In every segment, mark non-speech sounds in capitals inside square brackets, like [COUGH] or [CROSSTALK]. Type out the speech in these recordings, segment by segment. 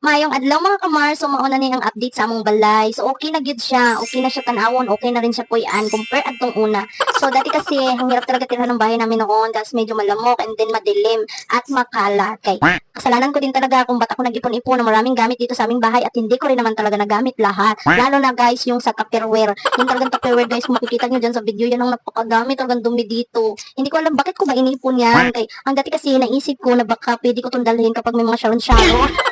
Mayong adlaw mga kamar, so mauna ni ang update sa among balay. So okay na gyud siya, okay na siya tanawon, okay na rin siya puy-an compare adtong una. So dati kasi ang hirap talaga tirhan ng bahay namin noon, kasi medyo malamok and then madilim at makala. Kay kasalanan ko din talaga kung ba't ako nag-ipon-ipon na maraming gamit dito sa aming bahay at hindi ko rin naman talaga nagamit lahat. Lalo na guys, yung sa Tupperware. Yung talagang Tupperware guys, kung makikita nyo dyan sa video, yan ang napakagamit, talagang dumi dito. Hindi ko alam bakit ko ba inipon yan. Kay, ang dati kasi naisip ko na baka pwede ko itong dalhin kapag may mga sharon-sharon. [LAUGHS]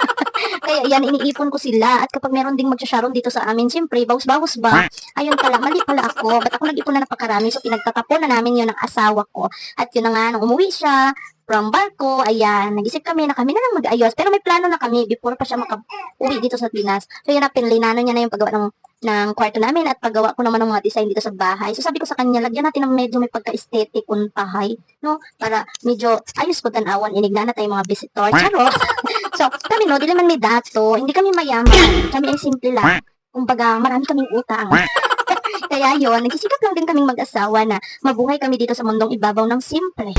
Kaya yan, iniipon ko sila. At kapag meron ding magsasharon dito sa amin, siyempre, bawas-bawas ba? Ayun pala, mali pala ako. Ba't ako nag-ipon na napakarami? So, pinagtatapon na namin yun ng asawa ko. At yun na nga, nung umuwi siya, from barko, ayan, nag-isip kami na kami na lang mag-ayos. Pero may plano na kami before pa siya maka-uwi dito sa Pinas. So, yun na, pinlinano niya na yung paggawa ng ng kwarto namin at paggawa ko naman ng mga design dito sa bahay. So sabi ko sa kanya, lagyan natin ng medyo may pagka-aesthetic untahay, no? Para medyo ayos ko tanawan, inigna na tayo mga visitor. Charo! [LAUGHS] so, kami no, di naman may dato, hindi kami mayaman. Kami ay simple lang. Kumbaga, marami kaming utang. [LAUGHS] Kaya yon, nagsisikap lang din kaming mag-asawa na mabuhay kami dito sa mundong ibabaw ng simple.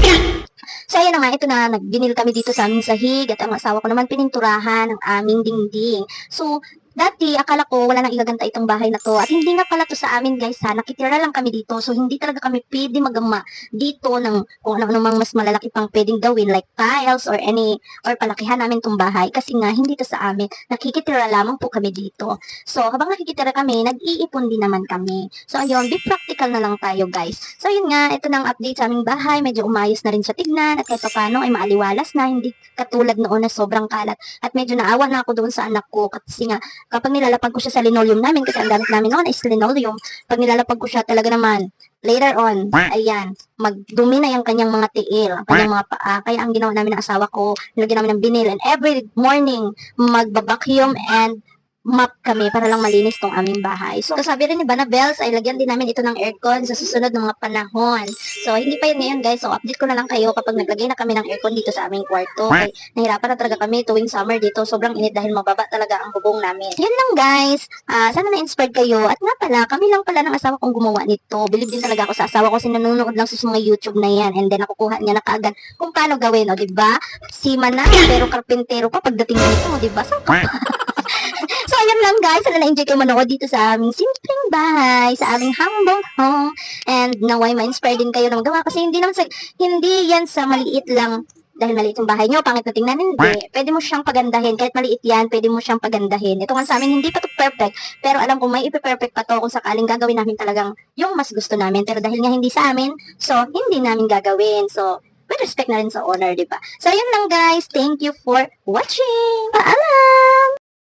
So, ayan na nga, ito na, nagbinil kami dito sa aming sahig at ang asawa ko naman pininturahan ang aming dingding. So, dati, akala ko wala nang igaganta itong bahay na to. At hindi nga pala to sa amin, guys, ha. Nakitira lang kami dito. So, hindi talaga kami pwede magama dito ng kung ano-ano mang mas malalaki pang pwedeng gawin like tiles or any, or palakihan namin tong bahay. Kasi nga, hindi to sa amin. Nakikitira lamang po kami dito. So, habang nakikitira kami, nag-iipon din naman kami. So, ayun, be practical na lang tayo, guys. So, yun nga, ito na ang update sa aming bahay. Medyo umayos na rin siya tignan. At kahit paano ay maaliwalas na. Hindi katulad noon na sobrang kalat. At medyo naawa na ako doon sa anak ko. Kasi nga, kapag nilalapag ko siya sa linoleum namin, kasi ang gamit namin noon is linoleum. Pag nilalapag ko siya talaga naman, later on, ayan, magdumi na yung kanyang mga tiil, ang kanyang mga paa. Kaya ang ginawa namin ng asawa ko, nilagyan namin ng binil. And every morning, magbabacuum and map kami para lang malinis tong aming bahay. So, sabi rin ni Banabels ay lagyan din namin ito ng aircon sa susunod ng mga panahon. So, hindi pa yun ngayon guys. So, update ko na lang kayo kapag naglagay na kami ng aircon dito sa aming kwarto. Kaya nahirapan na talaga kami tuwing summer dito. Sobrang init dahil mababa talaga ang bubong namin. Yan lang guys. Ah, sana na-inspired kayo. At nga pala, kami lang pala ng asawa kong gumawa nito. Believe din talaga ako sa asawa ko. Sinanonood lang sa mga YouTube na yan. And then nakukuha niya na kaagad kung paano gawin. O, diba? Sima na, pero karpintero pa pagdating dito. Diba? Saan ka pa? [LAUGHS] So, ayan lang guys. Sana na-enjoy kayo manood dito sa aming simpleng bahay, sa aming humble home. And naway ma-inspire din kayo na magawa kasi hindi naman sa, hindi yan sa maliit lang dahil maliit yung bahay nyo, pangit na tingnan, hindi. Pwede mo siyang pagandahin. Kahit maliit yan, pwede mo siyang pagandahin. Ito nga sa amin, hindi pa to perfect. Pero alam ko may ipe-perfect pa to kung sakaling gagawin namin talagang yung mas gusto namin. Pero dahil nga hindi sa amin, so hindi namin gagawin. So, with respect na rin sa honor, di ba? So, yun lang guys. Thank you for watching. Paalam!